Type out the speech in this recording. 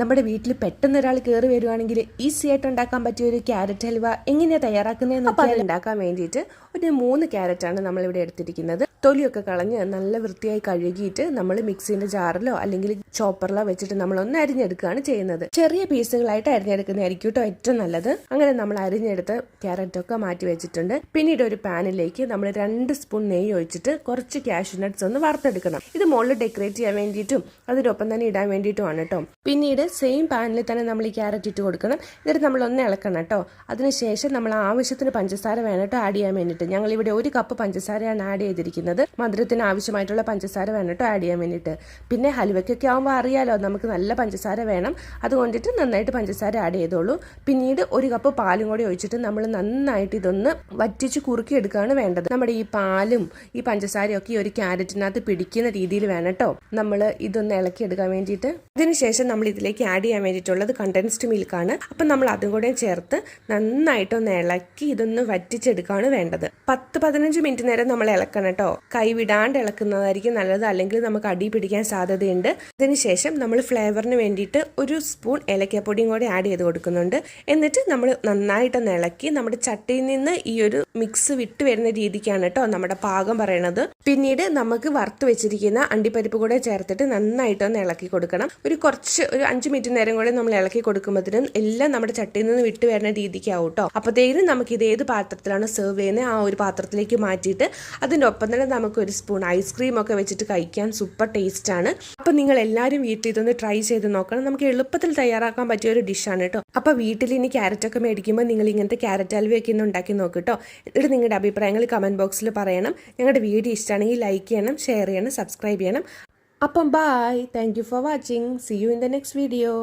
നമ്മുടെ വീട്ടിൽ പെട്ടെന്ന് ഒരാൾ കയറി വരുവാണെങ്കിൽ ഈസി ആയിട്ട് ഉണ്ടാക്കാൻ പറ്റിയ ഒരു ക്യാരറ്റ് ഹൽവ എങ്ങനെയാണ് തയ്യാറാക്കുന്നതെന്ന് അപ്പോൾ അത് ഉണ്ടാക്കാൻ വേണ്ടിയിട്ട് ഒരു മൂന്ന് ക്യാരറ്റാണ് നമ്മളിവിടെ എടുത്തിരിക്കുന്നത്. തൊലിയൊക്കെ കളഞ്ഞ് നല്ല വൃത്തിയായി കഴുകിയിട്ട് നമ്മൾ മിക്സിന്റെ ജാറിലോ അല്ലെങ്കിൽ ചോപ്പറിലോ വെച്ചിട്ട് നമ്മൾ ഒന്ന് അരിഞ്ഞെടുക്കുകയാണ് ചെയ്യുന്നത്. ചെറിയ പീസുകളായിട്ട് അരിഞ്ഞെടുക്കുന്നതായിരിക്കും കേട്ടോ ഏറ്റവും നല്ലത്. അങ്ങനെ നമ്മൾ അരിഞ്ഞെടുത്ത് ക്യാരറ്റ് ഒക്കെ മാറ്റി വെച്ചിട്ടുണ്ട്. പിന്നീട് ഒരു പാനിലേക്ക് നമ്മൾ രണ്ട് സ്പൂൺ നെയ്യ് ഒഴിച്ചിട്ട് കുറച്ച് കാഷ്യൂ നട്ട്സ് ഒന്ന് വറുത്തെടുക്കണം. ഇത് മുകളിൽ ഡെക്കറേറ്റ് ചെയ്യാൻ വേണ്ടിയിട്ടും അതിനൊപ്പം തന്നെ ഇടാൻ വേണ്ടിയിട്ടുമാണ് കേട്ടോ. പിന്നീട് സെയിം പാനിൽ തന്നെ നമ്മൾ ഈ ക്യാരറ്റ് ഇട്ട് കൊടുക്കണം. എന്നിട്ട് നമ്മൾ ഒന്ന് ഇളക്കണം കേട്ടോ. അതിനുശേഷം നമ്മൾ ആവശ്യത്തിന് പഞ്ചസാര വേണം കേട്ടോ ആഡ് ചെയ്യാൻ വേണ്ടിയിട്ട്. ഞങ്ങൾ ഇവിടെ ഒരു കപ്പ് പഞ്ചസാരയാണ് ആഡ് ചെയ്തിരിക്കുന്നത്. മധുരത്തിന് ആവശ്യമായിട്ടുള്ള പഞ്ചസാര വേണം കേട്ടോ ആഡ് ചെയ്യാൻ വേണ്ടിയിട്ട്. പിന്നെ ഹലുവയ്ക്കൊക്കെ ആകുമ്പോൾ അറിയാലോ നമുക്ക് നല്ല പഞ്ചസാര വേണം. അതുകൊണ്ടിട്ട് നന്നായിട്ട് പഞ്ചസാര ആഡ് ചെയ്തോളൂ. പിന്നീട് ഒരു കപ്പ് പാലും കൂടി ഒഴിച്ചിട്ട് നമ്മൾ നന്നായിട്ട് ഇതൊന്ന് വറ്റിച്ച് കുറുക്കിയെടുക്കുകയാണ് വേണ്ടത്. നമ്മുടെ ഈ പാലും ഈ പഞ്ചസാരയും ഒക്കെ ഈ ഒരു ക്യാരറ്റിനകത്ത് പിടിക്കുന്ന രീതിയിൽ വേണം കേട്ടോ. നമ്മൾ ഇതൊന്ന് ഇളക്കിയെടുക്കാൻ വേണ്ടിയിട്ട്. ഇതിനുശേഷം നമ്മൾ ഇതിലേക്ക് ആഡ് ചെയ്യാൻ വേണ്ടിയിട്ടുള്ളത് കണ്ടൻസ്ഡ് മിൽക്കാണ് അപ്പം നമ്മൾ അതും കൂടെ ചേർത്ത് നന്നായിട്ടൊന്ന് ഇളക്കി ഇതൊന്ന് വറ്റിച്ചെടുക്കുകയാണ് വേണ്ടത്. പത്ത് പതിനഞ്ച് മിനിറ്റ് നേരം നമ്മൾ ഇളക്കണം കേട്ടോ. കൈ വിടാണ്ട് ഇളക്കുന്നതായിരിക്കും നല്ലത്. അല്ലെങ്കിൽ നമുക്ക് അടി പിടിക്കാൻ സാധ്യതയുണ്ട്. അതിനുശേഷം നമ്മൾ ഫ്ലേവറിന് വേണ്ടിയിട്ട് ഒരു സ്പൂൺ ഏലക്കപ്പൊടിയും കൂടി ആഡ് ചെയ്ത് കൊടുക്കുന്നുണ്ട്. എന്നിട്ട് നമ്മൾ നന്നായിട്ടൊന്ന് ഇളക്കി നമ്മുടെ ചട്ടിയിൽ നിന്ന് ഈ ഒരു മിക്സ് വിട്ട് വരുന്ന രീതിക്കാണ് കേട്ടോ നമ്മുടെ പാകം പറയണത്. പിന്നീട് നമുക്ക് വറുത്ത് വെച്ചിരിക്കുന്ന അണ്ടിപ്പരിപ്പ് കൂടെ ചേർത്തിട്ട് നന്നായിട്ടൊന്ന് ഇളക്കി കൊടുക്കണം. ഒരു കുറച്ച് ഒരു അഞ്ച് മിനിറ്റ് നേരം കൂടെ നമ്മൾ ഇളക്കി കൊടുക്കുമ്പോഴത്തേനും എല്ലാം നമ്മുടെ ചട്ടിയിൽ നിന്ന് വിട്ട് വരുന്ന രീതിക്കാവും കേട്ടോ അപ്പോഴത്തേക്കും നമുക്ക് ഇത് ഏത് പാത്രത്തിലാണ് സെർവ് ചെയ്യുന്നത് ആ ഒരു പാത്രത്തിലേക്ക് മാറ്റിയിട്ട് അതിന്റെ ഒപ്പം തന്നെ നമുക്ക് ഒരു സ്പൂൺ ഐസ്ക്രീം ഒക്കെ വെച്ചിട്ട് കഴിക്കാൻ സൂപ്പർ ടേസ്റ്റ് ആണ്. അപ്പം നിങ്ങൾ എല്ലാവരും വീട്ടിൽ ഇതൊന്ന് ട്രൈ ചെയ്ത് നോക്കണം. നമുക്ക് എളുപ്പത്തിൽ തയ്യാറാക്കാൻ പറ്റിയ ഒരു ഡിഷാണ് കേട്ടോ അപ്പോൾ വീട്ടിൽ ഇനി ക്യാരറ്റ് ഒക്കെ മേടിക്കുമ്പോൾ നിങ്ങൾ ഇങ്ങനത്തെ ക്യാരറ്റ് ഹൽവയൊക്കെ ഒന്ന് ഉണ്ടാക്കി നോക്ക് കേട്ടോ എന്നിട്ട് നിങ്ങളുടെ അഭിപ്രായങ്ങൾ കമന്റ് ബോക്സിൽ പറയണം. ഞങ്ങളുടെ വീഡിയോ ഇഷ്ടമാണെങ്കിൽ ലൈക്ക് ചെയ്യണം ഷെയർ ചെയ്യണം സബ്സ്ക്രൈബ് ചെയ്യണം. അപ്പം bye thank you for watching see you in the next video